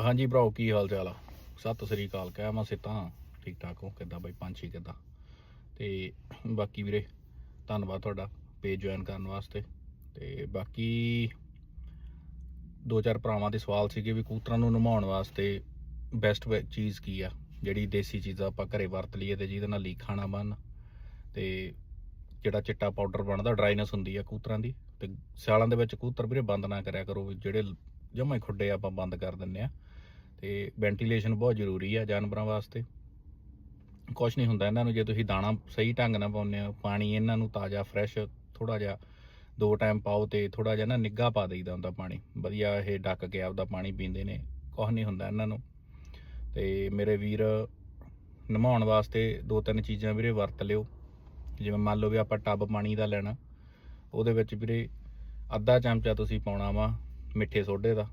ਹਾਂਜੀ ਭਰਾਓ, ਕੀ ਹਾਲ ਚਾਲ ਆ? ਸਤਿ ਸ੍ਰੀ ਅਕਾਲ, ਕਹਿ ਮੈਂ ਸਿੱਧਾ ਠੀਕ ਠਾਕ ਹੋ? ਕਿੱਦਾਂ ਬਾਈ? ਪੰਛੀ ਕਿੱਦਾਂ? ਤੇ ਬਾਕੀ ਵੀਰੇ, ਧੰਨਵਾਦ ਤੁਹਾਡਾ ਪੇਜ ਜੁਆਇਨ ਕਰਨ ਵਾਸਤੇ। ਤੇ ਬਾਕੀ ਦੋ ਚਾਰ ਭਰਾਵਾਂ ਦੇ ਸਵਾਲ ਸੀਗੇ ਵੀ ਕੂਤਰਾਂ ਨੂੰ ਨਮਾਉਣ ਵਾਸਤੇ ਬੈਸਟ ਚੀਜ਼ ਕੀ ਆ? ਜਿਹੜੀ ਦੇਸੀ ਚੀਜ਼ਾਂ ਆਪਾਂ ਘਰੇ ਵਰਤ ਲਈਏ ਤੇ ਜਿਹਦੇ ਨਾਲ ਲੀਕ ਖਾਣਾ ਬਣ ਤੇ ਜਿਹੜਾ ਚਿੱਟਾ ਪਾਊਡਰ ਬਣਦਾ ਡਰਾਈਨੈਸ ਹੁੰਦੀ ਆ ਕੂਤਰਾਂ ਦੀ। ਤੇ ਸਿਆਲਾਂ ਦੇ ਵਿੱਚ ਕੂਤਰ ਵੀਰੇ ਬੰਦ ਨਾ ਕਰਿਆ ਕਰੋ ਵੀ ਜਿਹੜੇ ਜਮਾਂ ਹੀ ਖੁੱਡੇ ਆਪਾਂ ਬੰਦ ਕਰ ਦਿੰਨੇ ਆ ਤੇ ਵੈਂਟੀਲੇਸ਼ਨ ਬਹੁਤ ਜ਼ਰੂਰੀ ਆ ਜਾਨਵਰਾਂ ਵਾਸਤੇ। ਕੁਝ ਨਹੀਂ ਹੁੰਦਾ ਇਹਨਾਂ ਨੂੰ, ਜੇ ਤੁਸੀਂ ਦਾਣਾ ਸਹੀ ਢੰਗ ਨਾਲ ਪਾਉਂਦੇ ਹੋ, ਪਾਣੀ ਇਹਨਾਂ ਨੂੰ ਤਾਜ਼ਾ ਫਰੈਸ਼ ਥੋੜਾ ਜਿਹਾ ਦੋ ਟਾਈਮ ਪਾਓ ਤੇ ਥੋੜਾ ਜਿਹਾ ਨਾ ਨਿੱਘਾ ਪਾ ਦਈਦਾ ਹੁੰਦਾ ਪਾਣੀ। ਵਧੀਆ ਇਹ ਡੱਕ ਕੇ ਆਪਦਾ ਪਾਣੀ ਪੀਂਦੇ ਨੇ ਕੁਝ ਨਹੀਂ ਹੁੰਦਾ ਇਹਨਾਂ ਨੂੰ। ਤੇ ਮੇਰੇ ਵੀਰ ਨਮਾਉਣ ਵਾਸਤੇ ਦੋ ਤਿੰਨ ਚੀਜ਼ਾਂ ਵੀਰੇ ਵਰਤ ਲਿਓ। ਜਿਵੇਂ ਮੰਨ ਲਓ ਵੀ ਆਪਾਂ ਟੱਬ ਪਾਣੀ ਦਾ ਲੈਣਾ, ਉਹਦੇ ਵਿੱਚ ਵੀਰੇ ਅੱਧਾ ਚਮਚਾ ਤੁਸੀਂ ਪਾਉਣਾ ਵਾ ਮਿੱਠੇ ਸੋਡੇ ਦਾ,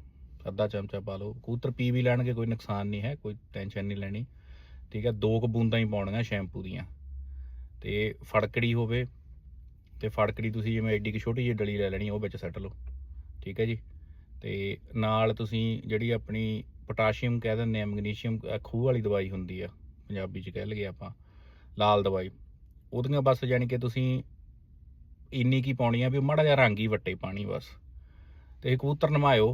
ਅੱਧਾ ਚਮਚਾ ਪਾ ਲਓ। ਕਬੂਤਰ ਪੀ ਵੀ ਲੈਣਗੇ, ਕੋਈ ਨੁਕਸਾਨ ਨਹੀਂ ਹੈ, ਕੋਈ ਟੈਨਸ਼ਨ ਨਹੀਂ ਲੈਣੀ। ਠੀਕ ਹੈ, ਦੋ ਕੁ ਬੂੰਦਾਂ ਹੀ ਪਾਉਣੀਆਂ ਸ਼ੈਂਪੂ ਦੀਆਂ। ਤੇ ਫੜਕੜੀ ਹੋਵੇ, ਤੇ ਫੜਕੜੀ ਤੁਸੀਂ ਜਿਵੇਂ ਐਡੀ ਕਿ ਛੋਟੀ ਜਿਹੀ ਡਲੀ ਲੈ ਲੈਣੀ, ਉਹ ਵਿੱਚ ਸੱਟ ਲਓ। ਠੀਕ ਹੈ ਜੀ? ਤੇ ਨਾਲ ਤੁਸੀਂ ਜਿਹੜੀ ਆਪਣੀ ਪੋਟਾਸ਼ੀਅਮ ਕਹਿ ਦਿੰਦੇ ਆ, ਮੈਗਨੀਸ਼ੀਅਮ ਖੂਹ ਵਾਲੀ ਦਵਾਈ ਹੁੰਦੀ ਆ, ਪੰਜਾਬੀ ਚ ਕਹਿ ਲਈਏ ਆਪਾਂ, ਲਾਲ ਦਵਾਈ। ਉਹਦੀਆਂ ਬਸ ਯਾਨੀ ਕਿ ਤੁਸੀਂ ਇੰਨੀ ਕੀ ਪਾਉਣੀ ਆ ਵੀ ਮਾੜਾ ਜਿਹਾ ਰੰਗ ਹੀ ਵੱਟੇ ਪਾਣੀ ਬਸ। ਤੇ ਕਬੂਤਰ ਨਮਾਇਓ।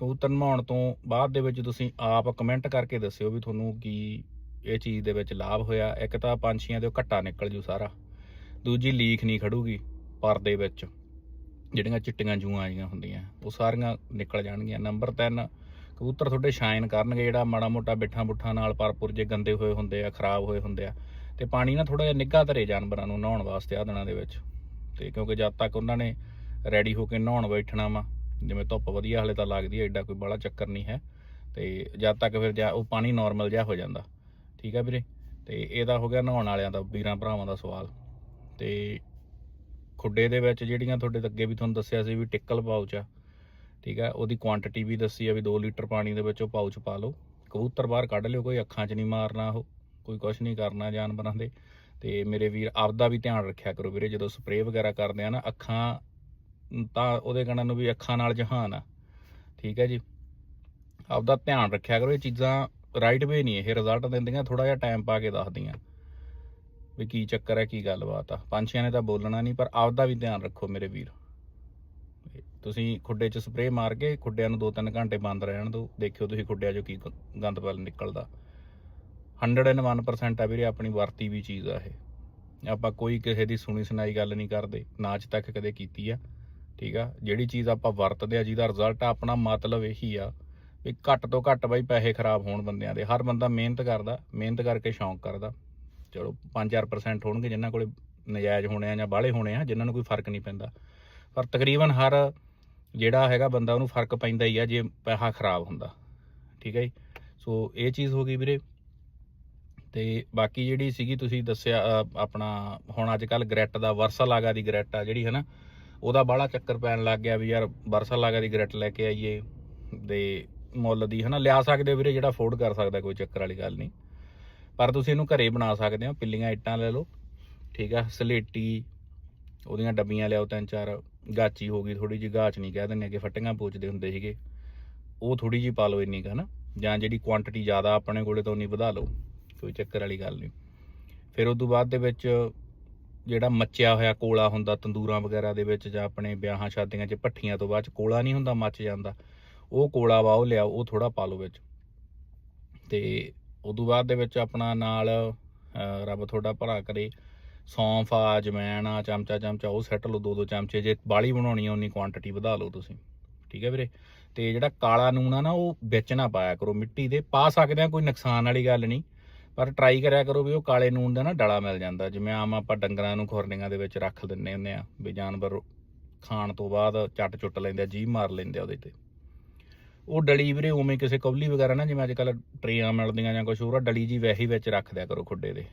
ਕਬੂਤਰ ਨਮਾਉਣ ਤੋਂ ਬਾਅਦ ਦੇ ਵਿੱਚ ਤੁਸੀਂ ਆਪ ਕਮੈਂਟ ਕਰਕੇ ਦੱਸਿਓ ਵੀ ਤੁਹਾਨੂੰ ਕੀ ਇਹ ਚੀਜ਼ ਦੇ ਵਿੱਚ ਲਾਭ ਹੋਇਆ। ਇੱਕ ਤਾਂ ਪੰਛੀਆਂ ਦੇ ਘੱਟਾ ਨਿਕਲ ਜੂ ਸਾਰਾ। ਦੂਜੀ ਲੀਕ ਨਹੀਂ ਖੜੂਗੀ ਪਰ ਦੇ ਵਿੱਚ। ਜਿਹੜੀਆਂ ਚਿੱਟੀਆਂ ਜੂਆਂ ਆਈਆਂ ਹੁੰਦੀਆਂ, ਉਹ ਸਾਰੀਆਂ ਨਿਕਲ ਜਾਣਗੀਆਂ। ਨੰਬਰ 3 ਕਬੂਤਰ ਤੁਹਾਡੇ ਸ਼ਾਈਨ ਕਰਨਗੇ। ਜਿਹੜਾ ਮਾੜਾ ਮੋਟਾ ਬਿੱਠਾਂ ਬੁੱਠਾਂ ਨਾਲ ਪਰਪੁਰ ਜੇ ਗੰਦੇ ਹੋਏ ਹੁੰਦੇ ਆ, ਖਰਾਬ ਹੋਏ ਹੁੰਦੇ ਆ। ਤੇ ਪਾਣੀ ਨਾ ਥੋੜਾ ਜਿਹਾ ਨਿੱਘਾ ਧਰੇ ਜਾਨਵਰਾਂ ਨੂੰ ਨਹਾਉਣ ਵਾਸਤੇ ਆ ਦਿਨਾਂ ਦੇ ਵਿੱਚ। ਤੇ ਕਿਉਂਕਿ ਜਦ ਤੱਕ ਉਹਨਾਂ ਨੇ ਰੈਡੀ ਹੋ ਕੇ ਨਹਾਉਣ ਬੈਠਣਾ ਵਾ ਜਿਵੇਂ ਧੁੱਪ ਵਧੀਆ ਹਲੇ ਤਾਂ ਲੱਗਦੀ ਹੈ ਐਡਾ ਕੋਈ ਬੜਾ ਚੱਕਰ ਨਹੀਂ ਹੈ। ਤੇ ਜਦ ਤੱਕ ਫਿਰ ਜਾ, ਉਹ ਪਾਣੀ ਨਾਰਮਲ ਜਿਹਾ ਹੋ ਜਾਂਦਾ। ਠੀਕ ਹੈ ਵੀਰੇ? ਤੇ ਇਹਦਾ ਹੋ ਗਿਆ ਨਹਾਉਣ ਵਾਲਿਆਂ ਦਾ, ਵੀਰਾਂ ਭਰਾਵਾਂ ਦਾ ਸਵਾਲ। ਤੇ ਖੁੱਡੇ ਦੇ ਵਿੱਚ ਜਿਹੜੀਆਂ ਤੁਹਾਡੇ ਅੱਗੇ ਵੀ ਤੁਹਾਨੂੰ ਦੱਸਿਆ ਸੀ ਵੀ ਟਿੱਕਲ ਪਾਉਚ ਆ। ਠੀਕ ਹੈ? ਉਹਦੀ ਕੁਆਂਟੀਟੀ ਵੀ ਦੱਸੀ ਆ ਵੀ 2 ਲੀਟਰ ਪਾਣੀ ਦੇ ਵਿੱਚ ਉਹ ਪਾਊਚ ਪਾ ਲਓ। ਕਬੂਤਰ ਬਾਹਰ ਕੱਢ ਲਿਓ, ਕੋਈ ਅੱਖਾਂ 'ਚ ਨਹੀਂ ਮਾਰਨਾ ਉਹ, ਕੋਈ ਕੁਝ ਨਹੀਂ ਕਰਨਾ ਜਾਨਵਰਾਂ ਦੇ। ਤੇ ਮੇਰੇ ਵੀਰ, ਆਪਦਾ ਵੀ ਧਿਆਨ ਰੱਖਿਆ ਕਰੋ ਵੀਰੇ, ਜਦੋਂ ਸਪਰੇਅ ਵਗੈਰਾ ਕਰਦੇ ਆ ਨਾ, ਅੱਖਾਂ ਤਾਂ ਉਹਦੇ ਕਹਿਣਾ ਨੂੰ ਵੀ ਅੱਖਾਂ ਨਾਲ ਜਹਾਨ ਆ। ਠੀਕ ਹੈ ਜੀ। ਆਪਦਾ ਧਿਆਨ ਰੱਖਿਆ ਕਰੋ, ਇਹ ਚੀਜ਼ਾਂ ਰਾਈਟ ਵੇ ਨਹੀਂ, ਇਹ ਰਿਜ਼ਲਟ ਦਿੰਦੀਆਂ ਥੋੜਾ ਜਿਹਾ ਟਾਈਮ ਪਾ ਕੇ ਦੱਸਦੀਆਂ। ਵੀ ਕੀ ਚੱਕਰ ਹੈ, ਕੀ ਗੱਲਬਾਤ ਆ। ਪੰਛੀਆਂ ਨੇ ਤਾਂ ਬੋਲਣਾ ਨਹੀਂ, ਪਰ ਆਪਦਾ ਵੀ ਧਿਆਨ ਰੱਖੋ ਮੇਰੇ ਵੀਰ। ਤੁਸੀਂ ਖੁੱਡੇ 'ਚ ਸਪਰੇਅ ਮਾਰ ਕੇ ਖੁੱਡਿਆਂ ਨੂੰ 2-3 ਘੰਟੇ ਬੰਦ ਰਹਿਣ ਦਿਓ। ਦੇਖਿਓ ਤੁਸੀਂ ਖੁੱਡਿਆਂ 'ਚੋਂ ਕੀ ਗੰਦ ਪਲ ਨਿਕਲਦਾ। 101% ਆ ਵੀਰੇ, ਆਪਣੀ ਵਰਤੀ ਵੀ ਚੀਜ਼ ਆ ਇਹ। ਆਪਾਂ ਕੋਈ ਕਿਸੇ ਦੀ ਸੁਣੀ ਸੁਣਾਈ ਗੱਲ ਨਹੀਂ ਕਰਦੇ। ਨਾ ਅੱਜ ਤੱਕ ਕਦੇ ਕੀਤੀ ਆ। ਠੀਕ ਆ? ਜਿਹੜੀ ਚੀਜ਼ ਆਪਾਂ ਵਰਤਦੇ ਆ, ਜਿਹਦਾ ਰਿਜ਼ਲਟ ਆਪਣਾ ਮਤਲਬ ਇਹੀ ਆ ਵੀ ਘੱਟ ਤੋਂ ਘੱਟ ਬਾਈ ਪੈਸੇ ਖਰਾਬ ਹੋਣ ਬੰਦਿਆਂ ਦੇ। ਹਰ ਬੰਦਾ ਮਿਹਨਤ ਕਰਦਾ, ਮਿਹਨਤ ਕਰਕੇ ਸ਼ੌਂਕ ਕਰਦਾ। ਚਲੋ 5-4% ਹੋਣਗੇ ਜਿਨ੍ਹਾਂ ਕੋਲੇ ਨਜਾਇਜ਼ ਹੋਣੇ ਆ ਜਾਂ ਬਾਹਲੇ ਹੋਣੇ ਆ, ਜਿਨ੍ਹਾਂ ਨੂੰ ਕੋਈ ਫ਼ਰਕ ਨਹੀਂ ਪੈਂਦਾ। ਪਰ ਤਕਰੀਬਨ ਹਰ ਜਿਹੜਾ ਹੈਗਾ ਬੰਦਾ, ਉਹਨੂੰ ਫ਼ਰਕ ਪੈਂਦਾ ਹੀ ਆ ਜੇ ਪੈਸਾ ਖਰਾਬ ਹੁੰਦਾ। ਠੀਕ ਹੈ ਜੀ? ਸੋ ਇਹ ਚੀਜ਼ ਹੋ ਗਈ ਵੀਰੇ। ਤੇ ਬਾਕੀ ਜਿਹੜੀ ਸੀਗੀ ਤੁਸੀਂ ਦੱਸਿਆ ਆਪਣਾ ਹੁਣ ਅੱਜ ਕੱਲ ਗ੍ਰੈਟ ਦਾ ਵਰਸਾ ਲਾਗਾ ਦੀ ਗ੍ਰੈਟ ਆ ਜਿਹੜੀ ਹੈ ਨਾ ਉਹਦਾ ਬਾਹਲਾ ਚੱਕਰ ਪੈਣ ਲੱਗ ਗਿਆ ਵੀ ਯਾਰ ਬਰਸਾ ਲਾਗਾ ਦੀ ਗ੍ਰੈਟ ਲੈ ਕੇ ਆਈਏ ਦੇ ਮੁੱਲ ਦੀ ਹਨਾ, ਲਿਆ ਸਕਦੇ ਹੋ ਵੀਰੇ ਜਿਹੜਾ ਅਫੋਰਡ ਕਰ ਸਕਦਾ, ਕੋਈ ਚੱਕਰ ਵਾਲੀ ਗੱਲ ਨਹੀਂ। ਪਰ ਤੁਸੀਂ ਇਹਨੂੰ ਘਰੇ ਬਣਾ ਸਕਦੇ ਹੋ, ਪਿੱਲੀਆਂ ਇੱਟਾਂ ਲੈ ਲਓ, ਠੀਕ ਆ, ਸਲੇਟੀ, ਉਹਦੀਆਂ ਡੱਬੀਆਂ ਲਿਆਓ ਤਿੰਨ ਚਾਰ, ਗਾਚੀ ਹੋ ਗਈ ਥੋੜੀ ਜਿਹੀ, ਗਾਚ ਨਹੀਂ ਕਹਿ ਦਿੰਦੇ ਕਿ ਫੱਟੀਆਂ ਪੋਚਦੇ ਹੁੰਦੇ ਸੀਗੇ। ਉਹ ਥੋੜੀ ਜਿਹੀ ਪਾ ਲਓ ਇੰਨੀ ਕੁ ਨਾ ਜਾਂ ਜਿਹੜੀ ਕੁਆਂਟੀਟੀ ਜ਼ਿਆਦਾ ਆਪਣੇ ਕੋਲੇ ਤੋਂ ਉਨੀ ਵਧਾ ਲਓ, ਕੋਈ ਚੱਕਰ ਵਾਲੀ ਗੱਲ ਨਹੀਂ। ਫਿਰ ਉਸ ਤੋਂ ਬਾਅਦ ਦੇ ਵਿੱਚ ਜਿਹੜਾ ਮੱਚਿਆ ਹੋਇਆ ਕੋਲਾ ਹੁੰਦਾ ਤੰਦੂਰਾਂ ਵਗੈਰਾ ਦੇ ਵਿੱਚ ਜਾਂ ਆਪਣੇ ਵਿਆਹਾਂ ਸ਼ਾਦੀਆਂ 'ਚ ਭੱਠੀਆਂ ਤੋਂ ਬਾਅਦ 'ਚ ਕੋਲਾ ਨਹੀਂ ਹੁੰਦਾ ਮੱਚ ਜਾਂਦਾ, ਉਹ ਕੋਲਾ ਵਾ ਉਹ ਲਿਆਓ, ਉਹ ਥੋੜਾ ਪਾ ਲਓ ਵਿੱਚ। ਤੇ ਉਸ ਤੋਂ ਬਾਅਦ ਦੇ ਵਿੱਚ ਆਪਣਾ ਨਾਲ ਰੱਬ ਤੁਹਾਡਾ ਭਰਾ ਕਰੇ, ਸੌਂਫ ਆ ਜਮੈਣ ਆ, ਚਮਚਾ ਚਮਚਾ ਉਹ ਸੈੱਟ ਲਓ ਦੋ ਦੋ ਚਮਚੇ, ਜੇ ਬਾਲੀ ਬਣਾਉਣੀ ਆ ਉਨੀ ਕੁਆਂਟੀਟੀ ਵਧਾ ਲਓ ਤੁਸੀਂ। ਠੀਕ ਹੈ ਵੀਰੇ? ਤੇ ਜਿਹੜਾ ਕਾਲਾ ਨੂਣ ਆ ਨਾ, ਉਹ ਵਿੱਚ ਨਾ ਪਾਇਆ ਕਰੋ, ਮਿੱਟੀ ਦੇ, ਪਾ ਸਕਦੇ ਆ, ਕੋਈ ਨੁਕਸਾਨ ਵਾਲੀ ਗੱਲ ਨਹੀਂ। ਪਰ ਟਰਾਈ ਕਰਿਆ ਕਰੋ ਵੀ ਉਹ ਕਾਲੇ ਨੂਨ ਦਾ ਨਾ ਡਲਾ ਮਿਲ ਜਾਂਦਾ। ਜਿਵੇਂ ਆਮ ਆਪਾਂ ਡੰਗਰਾਂ ਨੂੰ ਖੁਰਨੀਆਂ ਦੇ ਵਿੱਚ ਰੱਖ ਦਿੰਨੇ ਹੁੰਦੇ ਆ ਵੀ ਜਾਨਵਰ ਖਾਣ ਤੋਂ ਬਾਅਦ ਚੱਟ ਚੁੱਟ ਲੈਂਦੇ ਆ ਜੀਭ ਮਾਰ ਲੈਂਦੇ ਆ ਉਹਦੇ ਤੇ। ਉਹ ਡਲੀ ਵੀਰੇ ਉਵੇਂ ਕਿਸੇ ਕੌਲੀ ਵਗੈਰਾ ਨਾ ਜਿਵੇਂ ਅੱਜ ਕੱਲ ਟਰੇਆਂ ਮਿਲਦੀਆਂ ਜਾਂ ਕੁਝ ਹੋਰ ਆ, ਡਲੀ ਜੀ ਵੈਹੀ ਵਿੱਚ ਰੱਖ ਦਿਆ ਕਰੋ ਖੁੱਡੇ ਦੇ।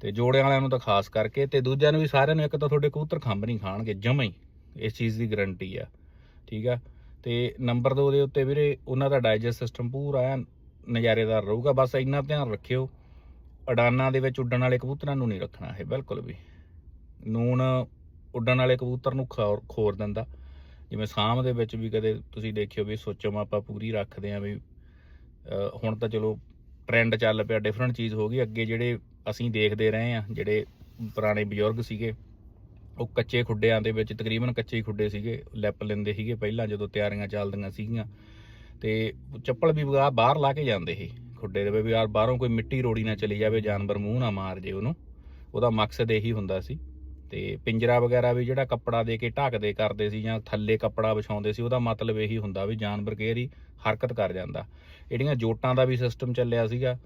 ਤੇ ਜੋੜਿਆਂ ਵਾਲਿਆਂ ਨੂੰ ਤਾਂ ਖਾਸ ਕਰਕੇ ਤੇ ਦੂਜਿਆਂ ਨੂੰ ਵੀ ਸਾਰਿਆਂ ਨੂੰ ਇੱਕ ਤਾਂ ਤੁਹਾਡੇ ਕਬੂਤਰ ਖੰਭ ਨਹੀਂ ਖਾਣਗੇ ਜਮਾਂ ਹੀ ਇਸ ਚੀਜ਼ ਦੀ ਗਾਰੰਟੀ ਆ। ਠੀਕ ਆ? ਤੇ ਨੰਬਰ 2 ਦੇ ਉੱਤੇ ਵੀਰੇ ਉਹਨਾਂ ਦਾ ਡਾਈਜੈਸਟ ਸਿਸਟਮ ਪੂਰਾ ਐਨ ਨਜ਼ਾਰੇਦਾਰ ਰਹੂਗਾ। ਬਸ ਇੰਨਾ ਧਿਆਨ ਰੱਖਿਓ, ਅਡਾਨਾਂ ਦੇ ਵਿੱਚ ਉੱਡਣ ਵਾਲੇ ਕਬੂਤਰਾਂ ਨੂੰ ਨਹੀਂ ਰੱਖਣਾ ਇਹ, ਬਿਲਕੁਲ ਵੀ। ਨੂਣ ਉੱਡਣ ਵਾਲੇ ਕਬੂਤਰ ਨੂੰ ਖੌਰ, ਖੋਰ ਦਿੰਦਾ। ਜਿਵੇਂ ਸਾਂਭ ਦੇ ਵਿੱਚ ਵੀ ਕਦੇ ਤੁਸੀਂ ਦੇਖਿਓ ਵੀ ਸੋਚੋ ਆਪਾਂ ਪੂਰੀ ਰੱਖਦੇ ਆ ਵੀ ਹੁਣ ਤਾਂ ਚਲੋ ਟ੍ਰੈਂਡ ਚੱਲ ਪਿਆ ਡਿਫਰੈਂਟ ਚੀਜ਼ ਹੋ ਗਈ। ਅੱਗੇ ਜਿਹੜੇ ਅਸੀਂ ਦੇਖਦੇ ਰਹੇ ਆ ਜਿਹੜੇ ਪੁਰਾਣੇ ਬਜ਼ੁਰਗ ਸੀਗੇ, ਉਹ ਕੱਚੇ ਖੁੱਡਿਆਂ ਦੇ ਵਿੱਚ ਤਕਰੀਬਨ ਕੱਚੇ ਹੀ ਖੁੱਡੇ ਸੀਗੇ, ਲੈਪ ਲੈਂਦੇ ਸੀਗੇ ਪਹਿਲਾਂ ਜਦੋਂ ਤਿਆਰੀਆਂ ਚੱਲਦੀਆਂ ਸੀਗੀਆਂ। ਤੇ ਚੱਪਲ ਵੀ ਬਾਹਰ ਲਾ ਕੇ ਜਾਂਦੇ ਸੀ ਖੁੱਡੇ ਦੇ ਵੀ ਯਾਰ ਬਾਹਰੋਂ ਕੋਈ ਮਿੱਟੀ ਰੋੜੀ ਨਾ ਚਲੀ ਜਾਵੇ, ਜਾਨਵਰ ਮੂੰਹ ਨਾ ਮਾਰ ਜੇ ਉਹਨੂੰ। ਉਹਦਾ ਮਕਸਦ ਇਹੀ ਹੁੰਦਾ ਸੀ। ਤੇ ਪਿੰਜਰਾ ਵਗੈਰਾ ਵੀ ਜਿਹੜਾ ਕੱਪੜਾ ਦੇ ਕੇ ਢੱਕਦੇ ਕਰਦੇ ਸੀ ਜਾਂ ਥੱਲੇ ਕੱਪੜਾ ਵਿਛਾਉਂਦੇ ਸੀ, ਉਹਦਾ ਮਤਲਬ ਇਹੀ ਹੁੰਦਾ ਵੀ ਜਾਨਵਰ ਕਈ ਹਰਕਤ ਕਰ ਜਾਂਦਾ। ਜਿਹੜੀਆਂ ਜੋਟਾਂ ਦਾ ਵੀ ਸਿਸਟਮ ਚੱਲਿਆ ਸੀਗਾ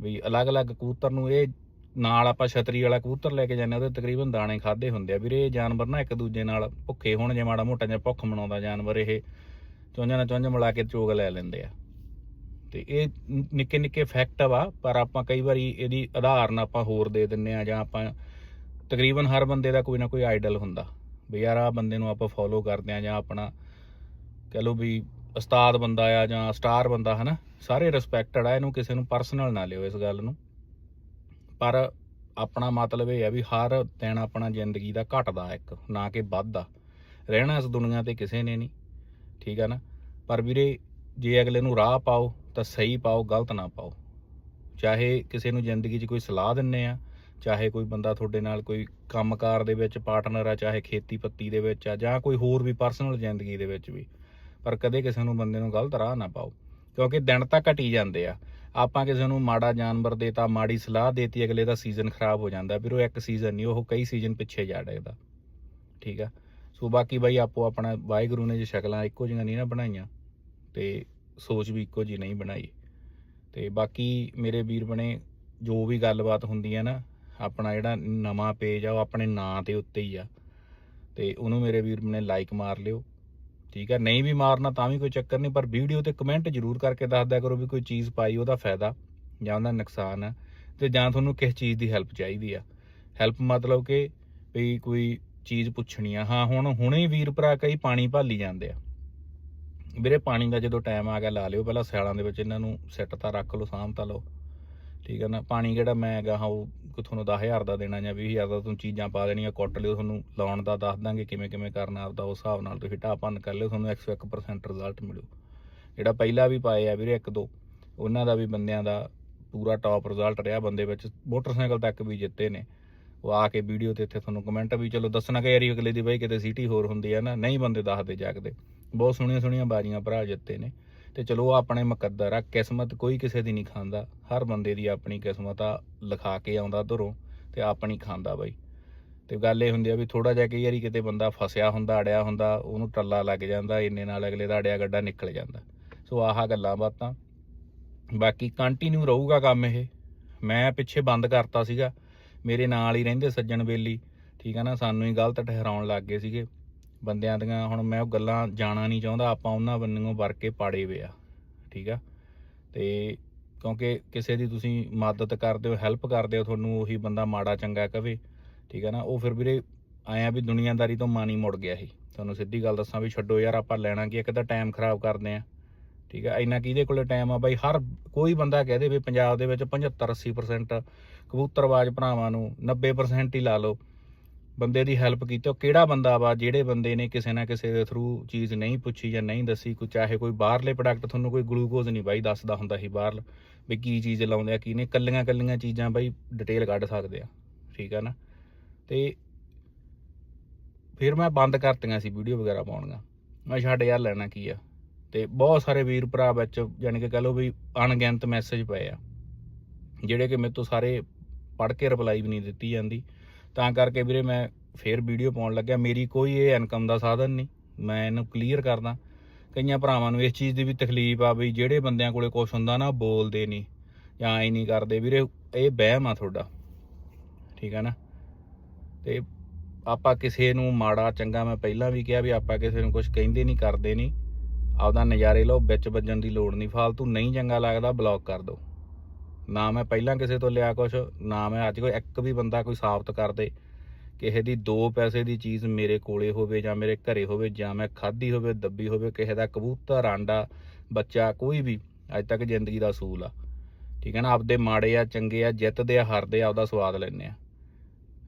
ਵੀ ਅਲੱਗ-ਅਲੱਗ ਕਬੂਤਰ ਨੂੰ ਇਹ ਨਾਲ ਆਪਾਂ ਛਤਰੀ ਵਾਲਾ ਕਬੂਤਰ ਲੈ ਕੇ ਜਾਂਦੇ ਉਹਦੇ ਤਕਰੀਬਨ ਦਾਣੇ ਖਾਦੇ ਹੁੰਦੇ ਆ। ਵੀਰੇ, ਇਹ ਜਾਨਵਰ ਨਾ ਇੱਕ ਦੂਜੇ ਨਾਲ ਭੁੱਖੇ ਹੋਣ ਜੇ ਮਾੜਾ ਮੋਟਾ ਜਿਹਾ ਭੁੱਖ ਮਨਾਉਂਦਾ ਜਾਨਵਰ ਇਹ। ਚੁੰਝਾਂ ਨਾਲ ਚੁੰਝ ਮਿਲਾ ਕੇ ਚੋਗ ਲੈ ਲੈਂਦੇ ਆ। ਤੇ ਇਹ ਨਿੱਕੇ ਨਿੱਕੇ ਫੈਕਟ ਵਾ, ਪਰ ਆਪਾਂ ਕਈ ਵਾਰੀ ਇਹਦੀ ਉਦਾਹਰਨ ਆਪਾਂ ਹੋਰ ਦੇ ਦਿੰਨੇ ਆ, ਜਾਂ ਆਪਾਂ ਤਕਰੀਬਨ ਹਰ ਬੰਦੇ ਦਾ ਕੋਈ ਨਾ ਕੋਈ ਆਈਡਲ ਹੁੰਦਾ। ਵੀ ਯਾਰ ਆ ਬੰਦੇ ਨੂੰ ਆਪਾਂ ਫੋਲੋ ਕਰਦੇ ਆ, ਜਾਂ ਆਪਣਾ ਕਹ ਲਓ ਵੀ ਉਸਤਾਦ ਬੰਦਾ ਆ, ਜਾਂ ਸਟਾਰ ਬੰਦਾ, ਹਨਾ? ਸਾਰੇ ਰਿਸਪੈਕਟਡ ਆ, ਇਹਨੂੰ ਕਿਸੇ ਨੂੰ ਪਰਸਨਲ ਨਾ ਲਿਓ ਇਸ ਗੱਲ ਨੂੰ। ਪਰ ਆਪਣਾ ਮਤਲਬ ਇਹ ਆ ਵੀ ਹਰ ਦਿਨ ਆਪਣਾ ਜ਼ਿੰਦਗੀ ਦਾ ਘਟਦਾ ਇੱਕ, ਨਾ ਕਿ ਵੱਧਦਾ। ਰਹਿਣਾ ਇਸ ਦੁਨੀਆ ਤੇ ਕਿਸੇ ਨੇ ਨਹੀਂ। ਠੀਕ ਆ ਨਾ? ਪਰ ਵੀਰੇ, ਜੇ ਅਗਲੇ ਨੂੰ ਰਾਹ ਪਾਓ, ਤਾਂ ਸਹੀ ਪਾਓ, ਗਲਤ ਨਾ ਪਾਓ। ਚਾਹੇ ਕਿਸੇ ਨੂੰ ਜ਼ਿੰਦਗੀ 'ਚ ਕੋਈ ਸਲਾਹ ਦਿੰਨੇ ਆ, ਚਾਹੇ ਕੋਈ ਬੰਦਾ ਤੁਹਾਡੇ ਨਾਲ ਕੋਈ ਕੰਮਕਾਰ ਦੇ ਵਿੱਚ ਪਾਰਟਨਰ ਆ, ਚਾਹੇ ਖੇਤੀ ਪੱਤੀ ਦੇ ਵਿੱਚ ਆ, ਜਾਂ ਕੋਈ ਹੋਰ ਵੀ ਪਰਸਨਲ ਜ਼ਿੰਦਗੀ ਦੇ ਵਿੱਚ ਵੀ। ਪਰ ਕਦੇ ਕਿਸੇ ਨੂੰ ਬੰਦੇ ਨੂੰ ਗਲਤ ਰਾਹ ਨਾ ਪਾਓ, ਕਿਉਂਕਿ ਦਿਨ ਤਾਂ ਘਟੀ ਜਾਂਦੇ ਆ। ਆਪਾਂ ਕਿਸੇ ਨੂੰ ਮਾੜਾ ਜਾਨਵਰ ਦੇਤਾ, ਮਾੜੀ ਸਲਾਹ ਦੇਤੀ, ਅਗਲੇ ਦਾ ਸੀਜ਼ਨ ਖਰਾਬ ਹੋ ਜਾਂਦਾ। ਵੀਰੋ, ਇੱਕ ਸੀਜ਼ਨ ਨਹੀਂ ਉਹ ਕਈ ਸੀਜ਼ਨ ਪਿੱਛੇ ਜਾ ਡੇਦਾ ਠੀਕ ਆ? ਸੋ ਬਾਕੀ ਬਾਈ ਆਪੋ ਆਪਣਾ ਵਾਹਿਗੁਰੂ ਨੇ ਜੇ ਸ਼ਕਲਾਂ ਇੱਕੋ ਜਿਹੀਆਂ ਨਹੀਂ ਨਾ ਬਣਾਈਆਂ, ਤੇ ਸੋਚ ਵੀ ਇੱਕੋ ਜਿਹੀ ਨਹੀਂ ਬਣਾਈ। ਤੇ ਬਾਕੀ ਮੇਰੇ ਵੀਰ ਬਣੇ, ਜੋ ਵੀ ਗੱਲਬਾਤ ਹੁੰਦੀ ਹੈ ਨਾ, ਆਪਣਾ ਜਿਹੜਾ ਨਵਾਂ ਪੇਜ ਆ, ਉਹ ਆਪਣੇ ਨਾਂ ਤੇ ਉੱਤੇ ਹੀ ਆ। ਤੇ ਉਹਨੂੰ ਮੇਰੇ ਵੀਰ ਬਣੇ ਲਾਈਕ ਮਾਰ ਲਿਓ। ਠੀਕ ਹੈ ਨਹੀਂ ਵੀ ਮਾਰਨਾ ਤਾਂ ਵੀ ਕੋਈ ਚੱਕਰ ਨਹੀਂ, ਪਰ ਵੀਡੀਓ ਤੇ ਕਮੈਂਟ ਜ਼ਰੂਰ ਕਰਕੇ ਦੱਸ ਕਰੋ ਵੀ ਕੋਈ ਚੀਜ਼ ਪਾਈ ਉਹਦਾ ਫਾਇਦਾ ਜਾਂ ਉਹਦਾ ਨੁਕਸਾਨ ਆ, ਤੇ ਜਾਂ ਤੁਹਾਨੂੰ ਕਿਸ ਚੀਜ਼ ਦੀ ਹੈਲਪ ਚਾਹੀਦੀ ਆ। ਹੈਲਪ ਮਤਲਬ ਕਿ ਵੀ ਕੋਈ ਚੀਜ਼ ਪੁੱਛਣੀ ਆ। ਹਾਂ, ਹੁਣ, ਹੁਣੇ ਵੀਰ ਭਰਾ ਕਈ ਪਾਣੀ ਭਾਲੀ ਜਾਂਦੇ ਆ। ਵੀਰੇ ਪਾਣੀ ਦਾ ਜਦੋਂ ਟਾਈਮ ਆ ਗਿਆ, ਲਾ ਲਿਓ। ਪਹਿਲਾਂ ਸਿਆਲਾਂ ਦੇ ਵਿੱਚ ਇਹਨਾਂ ਨੂੰ ਸੈੱਟ ਤਾਂ ਰੱਖ ਲਓ, ਸਾਂਭ ਤਾਂ ਲਓ। ਠੀਕ ਹੈ ਨਾ? ਪਾਣੀ ਕਿਹੜਾ ਮੈਂ ਹੈਗਾ, ਹਾਂ, ਉਹ ਕਿ ਤੁਹਾਨੂੰ 10000 ਦਾ ਦੇਣਾ ਜਾਂ 20000 ਦਾ, ਤੁਸੀਂ ਚੀਜ਼ਾਂ ਪਾ ਦੇਣੀਆਂ, ਕੁੱਟ ਲਿਓ ਤੁਹਾਨੂੰ। ਲਾਉਣ ਦਾ ਦੱਸ ਦਾਂਗੇ, ਕਿਵੇਂ ਕਿਵੇਂ ਕਰਨਾ ਆਪਦਾ, ਉਸ ਹਿਸਾਬ ਨਾਲ ਤੁਸੀਂ ਢਾਹ ਭੰਨ ਕਰ ਲਿਓ, ਤੁਹਾਨੂੰ 101% ਰਿਜ਼ਲਟ ਮਿਲੂ। ਜਿਹੜਾ ਪਹਿਲਾਂ ਵੀ ਪਾਏ ਆ ਵੀਰੇ, ਇੱਕ ਦੋ, ਉਹਨਾਂ ਦਾ ਵੀ ਬੰਦਿਆਂ ਦਾ ਪੂਰਾ ਟੌਪ ਰਿਜ਼ਲਟ ਰਿਹਾ। ਬੰਦੇ ਵਿੱਚ ਮੋਟਰਸਾਈਕਲ ਤੱਕ ਵੀ ਜਿੱਤੇ ਨੇ। ਉਹ ਆ ਕੇ ਵੀਡੀਓ ਤੇ ਇੱਥੇ ਤੁਹਾਨੂੰ ਕਮੈਂਟ ਵੀ ਚਲੋ ਦੱਸਣਾ ਕਿ ਯਾਰੀ ਅਗਲੇ ਦੀ ਬਾਈ ਕਿਤੇ ਸਿਟੀ ਹੋਰ ਹੁੰਦੀ ਆ ਨਾ, ਨਹੀਂ ਬੰਦੇ ਦੱਸਦੇ ਜਾਗਦੇ। ਬਹੁਤ ਸੋਹਣੀਆਂ ਸੋਹਣੀਆਂ ਬਾਜੀਆਂ ਭਰਾ ਜਿੱਤੇ ਨੇ। ਤੇ ਚਲੋ ਉਹ ਆਪਣੇ ਮੁਕੱਦਰ ਆ, ਕਿਸਮਤ ਕੋਈ ਕਿਸੇ ਦੀ ਨਹੀਂ ਖਾਂਦਾ। ਹਰ ਬੰਦੇ ਦੀ ਆਪਣੀ ਕਿਸਮਤ ਆ, ਲਿਖਾ ਕੇ ਆਉਂਦਾ ਧਰੋਂ ਤੇ ਆਪਣੀ ਖਾਂਦਾ ਬਾਈ। ਤੇ ਗੱਲ ਇਹ ਹੁੰਦੀ ਆ ਵੀ ਥੋੜਾ ਜਿਹਾ ਕਈ ਵਾਰੀ ਕਿਤੇ ਬੰਦਾ ਫਸਿਆ ਹੁੰਦਾ, ਅੜਿਆ ਹੁੰਦਾ, ਉਹਨੂੰ ਟੱਲਾ ਲੱਗ ਜਾਂਦਾ, ਇੰਨੇ ਨਾਲ ਅਗਲੇ ਦਾ ਅੜਿਆ ਗੱਡਾ ਨਿਕਲ ਜਾਂਦਾ। ਸੋ ਆਹਾ ਗੱਲਾਂ ਬਾਤਾਂ। ਬਾਕੀ ਕੰਟੀਨਿਊ ਰਹੂਗਾ ਕੰਮ ਇਹ। ਮੈਂ ਪਿੱਛੇ ਬੰਦ ਕਰਤਾ ਸੀਗਾ। ਮੇਰੇ ਨਾਲ ਹੀ ਰਹਿੰਦੇ ਸੱਜਣ ਬੇਲੀ, ਠੀਕ ਆ ਨਾ, ਸਾਨੂੰ ਹੀ ਗਲਤ ਠਹਿਰਾਉਣ ਲੱਗ ਗਏ ਸੀਗੇ। ਬੰਦਿਆਂ ਦੀਆਂ ਹੁਣ ਮੈਂ ਉਹ ਗੱਲਾਂ ਜਾਣਾ ਨਹੀਂ ਚਾਹੁੰਦਾ, ਆਪਾਂ ਉਹਨਾਂ ਬੰਨਿਓ ਵਰ ਕੇ ਪਾੜੇ ਵੇ ਆ, ਠੀਕ ਆ। ਤੇ ਕਿਉਂਕਿ ਕਿਸੇ ਦੀ ਤੁਸੀਂ ਮਦਦ ਕਰਦੇ ਹੋ, ਹੈਲਪ ਕਰਦੇ ਹੋ, ਤੁਹਾਨੂੰ ਉਹੀ ਬੰਦਾ ਮਾੜਾ ਚੰਗਾ ਕਵੇ, ਠੀਕ ਆ ਨਾ, ਉਹ ਫਿਰ ਵੀਰੇ ਆਇਆ ਵੀ ਦੁਨੀਆਦਾਰੀ ਤੋਂ ਮਨ ਹੀ ਮੁੜ ਗਿਆ ਸੀ ਤੁਹਾਨੂੰ ਸਿੱਧੀ ਗੱਲ ਦੱਸਾਂ ਵੀ ਛੱਡੋ ਯਾਰ, ਆਪਾਂ ਲੈਣਾ ਕੀ ਇੱਕ ਤਾਂ ਟਾਈਮ ਖਰਾਬ ਕਰਦੇ ਆ। ਠੀਕ ਆ, ਇੰਨਾ ਕਿਹਦੇ ਕੋਲੇ ਟਾਈਮ ਆ ਬਾਈ, ਹਰ ਕੋਈ ਬੰਦਾ ਕਹਿ ਦੇ ਵੀ ਪੰਜਾਬ ਦੇ ਵਿੱਚ 75 80% ਕਬੂਤਰਬਾਜ਼ ਭਰਾਵਾਂ ਨੂੰ 90% ਹੀ ਲਾ ਲਓ। ਬੰਦੇ ਦੀ ਹੈਲਪ ਕੀਤੀ, ਉਹ ਕਿਹੜਾ ਬੰਦਾ ਵਾ ਜਿਹੜੇ ਬੰਦੇ ਨੇ ਕਿਸੇ ਨਾ ਕਿਸੇ ਦੇ ਥਰੂ ਚੀਜ਼ ਨਹੀਂ ਪੁੱਛੀ ਜਾਂ ਨਹੀਂ ਦੱਸੀ, ਕੋਈ ਚਾਹੇ ਕੋਈ ਬਾਹਰਲੇ ਪ੍ਰੋਡਕਟ ਤੁਹਾਨੂੰ ਕੋਈ ਗਲੂਕੋਜ਼ ਨਹੀਂ ਬਾਈ ਦੱਸਦਾ ਹੁੰਦਾ ਸੀ ਬਾਹਰ, ਵੀ ਕੀ ਚੀਜ਼ ਲਾਉਂਦੇ ਆ, ਕੀ ਨੇ ਕੱਲੀਆਂ ਕੱਲੀਆਂ ਚੀਜ਼ਾਂ ਬਾਈ ਡਿਟੇਲ ਕੱਢ ਸਕਦੇ ਆ, ਠੀਕ ਆ ਨਾ? ਤੇ ਫਿਰ ਮੈਂ ਬੰਦ ਕਰਤੀਆਂ ਸੀ ਵੀਡੀਓ ਵਗੈਰਾ ਪਾਉਣੀਆਂ। ਮੈਂ ਛੱਡ ਯਾਰ, ਲੈਣਾ ਕੀ ਆ? ਤੇ ਬਹੁਤ ਸਾਰੇ ਵੀਰ ਭਰਾ ਵਿੱਚ ਯਾਨੀ ਕਿ ਕਹ ਲਓ ਵੀ ਅਣਗਿਣਤ ਮੈਸੇਜ ਪਏ ਆ, ਜਿਹੜੇ ਕਿ ਮੇਰੇ ਤੋਂ ਸਾਰੇ ਪੜ੍ਹ ਕੇ ਰਿਪਲਾਈ ਵੀ ਨਹੀਂ ਦਿੱਤੀ ਜਾਂਦੀ। ਤਾਂ ਕਰਕੇ ਵੀਰੇ ਮੈਂ ਫੇਰ ਵੀਡੀਓ ਪਾਉਣ ਲੱਗਿਆ। ਮੇਰੀ ਕੋਈ ਇਹ ਇਨਕਮ ਦਾ ਸਾਧਨ ਨਹੀਂ, ਮੈਂ ਇਹਨੂੰ ਕਲੀਅਰ ਕਰਦਾ। ਕਈਆਂ ਭਰਾਵਾਂ ਨੂੰ ਇਸ ਚੀਜ਼ ਦੀ ਵੀ ਤਕਲੀਫ ਆ ਵੀ ਜਿਹੜੇ ਬੰਦਿਆਂ ਕੋਲੇ ਕੁਝ ਹੁੰਦਾ ਨਾ, ਬੋਲਦੇ ਨਹੀਂ ਜਾਂ ਐ ਨਹੀਂ ਕਰਦੇ। ਵੀਰੇ ਇਹ ਵਹਿਮ ਆ ਤੁਹਾਡਾ, ਠੀਕ ਆ ਨਾ? ਤੇ ਆਪਾਂ ਕਿਸੇ ਨੂੰ ਮਾੜਾ ਚੰਗਾ ਮੈਂ ਪਹਿਲਾਂ ਵੀ ਕਿਹਾ ਵੀ ਆਪਾਂ ਕਿਸੇ ਨੂੰ ਕੁਝ ਕਹਿੰਦੇ ਨਹੀਂ, ਕਰਦੇ ਨਹੀਂ। ਆਪਦਾ ਨਜ਼ਾਰੇ ਲਓ, ਵਿੱਚ ਵੱਜਣ ਦੀ ਲੋੜ ਨਹੀਂ, ਫਾਲਤੂ ਨਹੀਂ ਚੰਗਾ ਲੱਗਦਾ ਬਲੌਕ ਕਰ ਦਿਓ। ਨਾ ਮੈਂ ਪਹਿਲਾਂ ਕਿਸੇ ਤੋਂ ਲਿਆ ਕੁਛ, ਨਾ ਮੈਂ ਅੱਜ ਕੋਈ ਇੱਕ ਵੀ ਬੰਦਾ ਕੋਈ ਸਾਬਤ ਕਰ ਦੇ, ਕਿਸੇ ਦੀ 2 ਪੈਸੇ ਦੀ ਚੀਜ਼ ਮੇਰੇ ਕੋਲੇ ਹੋਵੇ ਜਾਂ ਮੇਰੇ ਘਰੇ ਹੋਵੇ, ਜਾਂ ਮੈਂ ਖਾਧੀ ਹੋਵੇ, ਦੱਬੀ ਹੋਵੇ, ਕਿਸੇ ਦਾ ਕਬੂਤਰ, ਆਂਡਾ, ਬੱਚਾ, ਕੋਈ ਵੀ, ਅੱਜ ਤੱਕ ਜ਼ਿੰਦਗੀ ਦਾ ਅਸੂਲ ਆ। ਠੀਕ ਹੈ ਨਾ? ਆਪਦੇ ਮਾੜੇ ਆ, ਚੰਗੇ ਆ, ਜਿੱਤਦੇ ਆ, ਹਾਰਦੇ ਆ, ਆਪਦਾ ਸਵਾਦ ਲੈਂਦੇ ਆ।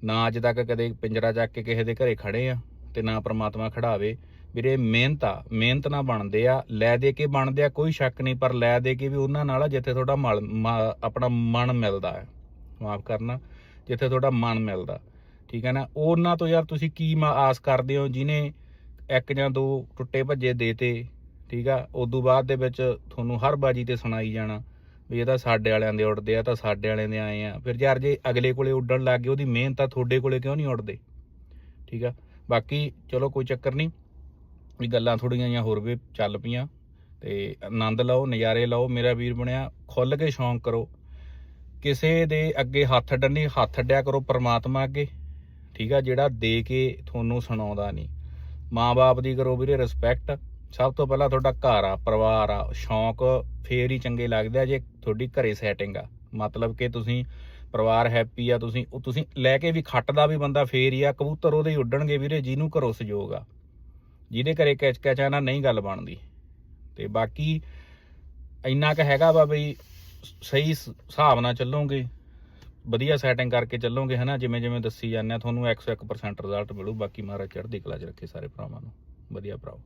ਨਾ ਅੱਜ ਤੱਕ ਕਦੇ ਪਿੰਜਰਾ ਚੱਕ ਕੇ ਕਿਸੇ ਦੇ ਘਰੇ ਖੜੇ ਆ, ਤੇ ਨਾ ਪ੍ਰਮਾਤਮਾ ਖੜਾਵੇ ਵੀਰੇ ਮਿਹਨਤ ਆ, ਮਿਹਨਤ ਨਾਲ ਬਣਦੇ ਆ, ਲੈ ਦੇ ਕੇ ਬਣਦੇ ਆ, ਕੋਈ ਸ਼ੱਕ ਨਹੀਂ, ਪਰ ਲੈ ਦੇ ਕੇ ਵੀ ਉਹਨਾਂ ਨਾਲ ਆ ਜਿੱਥੇ ਤੁਹਾਡਾ ਮਲ- ਮ- ਆਪਣਾ ਮਨ ਮਿਲਦਾ ਹੈ। ਮਾਫ ਕਰਨਾ, ਜਿੱਥੇ ਤੁਹਾਡਾ ਮਨ ਮਿਲਦਾ। ਠੀਕ ਹੈ ਨਾ? ਉਹਨਾਂ ਤੋਂ ਯਾਰ ਤੁਸੀਂ ਕੀ ਮ- ਆਸ ਕਰਦੇ ਹੋ ਜਿਨੇ ਇੱਕ ਜਾਂ ਦੋ ਟੁੱਟੇ ਭੱਜੇ ਦੇਤੇ, ਠੀਕ ਆ? ਉਦੋਂ ਬਾਅਦ ਦੇ ਵਿੱਚ ਤੁਹਾਨੂੰ ਹਰ ਬਾਜੀ ਤੇ ਸੁਣਾਈ ਜਾਣਾ ਵੀ ਇਹ ਤਾਂ ਸਾਡੇ ਵਾਲਿਆਂ ਦੇ ਉੱਡਦੇ ਆ, ਤਾਂ ਸਾਡੇ ਵਾਲਿਆਂ ਦੇ ਆਏ ਆ। ਫਿਰ ਯਾਰ ਜੇ ਅਗਲੇ ਕੋਲੇ ਉੱਡਣ ਲੱਗ ਗਏ, ਉਹਦੀ ਮਿਹਨਤ ਆ ਤੁਹਾਡੇ ਕੋਲੇ ਕਿਉਂ ਨਹੀਂ ਉੱਡਦੇ? ਠੀਕ ਆ? ਬਾਕੀ ਚਲੋ ਕੋਈ ਚੱਕਰ ਨਹੀਂ। ਵੀ ਗੱਲਾਂ ਥੋੜੀਆਂ ਜਿਹੀਆਂ ਹੋਰ ਵੀ ਚੱਲ ਪਈਆਂ। ਤੇ ਆਨੰਦ ਲਓ, ਨਜ਼ਾਰੇ ਲਓ, ਮੇਰਾ ਵੀਰ ਬਣਿਆ ਖੁੱਲ ਕੇ ਸ਼ੌਂਕ ਕਰੋ। ਕਿਸੇ ਦੇ ਅੱਗੇ ਹੱਥ ਡੰਨੀ, ਹੱਥ ਅੱਡਿਆ ਕਰੋ ਪ੍ਰਮਾਤਮਾ ਅੱਗੇ। ਠੀਕ ਆ, ਜਿਹੜਾ ਦੇ ਕੇ ਤੁਹਾਨੂੰ ਸੁਣਾਉਂਦਾ ਨਹੀਂ। ਮਾਂ-ਬਾਪ ਦੀ ਕਰੋ ਵੀਰੇ ਰਿਸਪੈਕਟ ਸਭ ਤੋਂ ਪਹਿਲਾਂ ਤੁਹਾਡਾ ਘਰ ਆ, ਪਰਿਵਾਰ ਆ, ਸ਼ੌਂਕ ਫੇਰ ਹੀ ਚੰਗੇ ਲੱਗਦੇ ਆ ਜੇ ਤੁਹਾਡੀ ਘਰੇ ਸੈਟਿੰਗ ਆ। ਮਤਲਬ ਕਿ ਤੁਸੀਂ ਪਰਿਵਾਰ ਹੈਪੀ ਆ, ਤੁਸੀਂ ਉਹ ਤੁਸੀਂ ਲੈ ਕੇ ਵੀ ਖੱਟਦਾ ਵੀ ਬੰਦਾ ਫੇਰ ਹੀ ਆ, ਕਬੂਤਰ ਉਹਦੇ ਹੀ ਉੱਡਣਗੇ ਵੀਰੇ, ਜਿਹਨੂੰ ਘਰੋਂ ਸਹਿਯੋਗ ਆ। ਜਿਹਦੇ ਘਰੇ ਕੈਚ ਕੈਚ ਆ ਨਾ ਨਹੀਂ ਗੱਲ ਬਣਦੀ। ਤੇ ਬਾਕੀ ਇੰਨਾ ਕੁ ਹੈਗਾ ਵਾ ਬਈ ਸਹੀ ਹਿਸਾਬ ਨਾਲ ਚੱਲੋਗੇ। ਵਧੀਆ ਸੈਟਿੰਗ ਕਰਕੇ ਚੱਲੋਗੇ, ਹਨਾ? ਜਿਵੇਂ ਜਿਵੇਂ ਦੱਸੀ ਜਾਂਦੇ ਆ, ਤੁਹਾਨੂੰ 101% ਰਿਜ਼ਲਟ ਮਿਲੂ। ਬਾਕੀ ਮਹਾਰਾਜ ਚੜ੍ਹਦੀ ਕਲਾ ਚ ਰੱਖੇ ਸਾਰੇ ਭਰਾਵਾਂ ਨੂੰ। ਵਧੀਆ ਭਰਾਓ।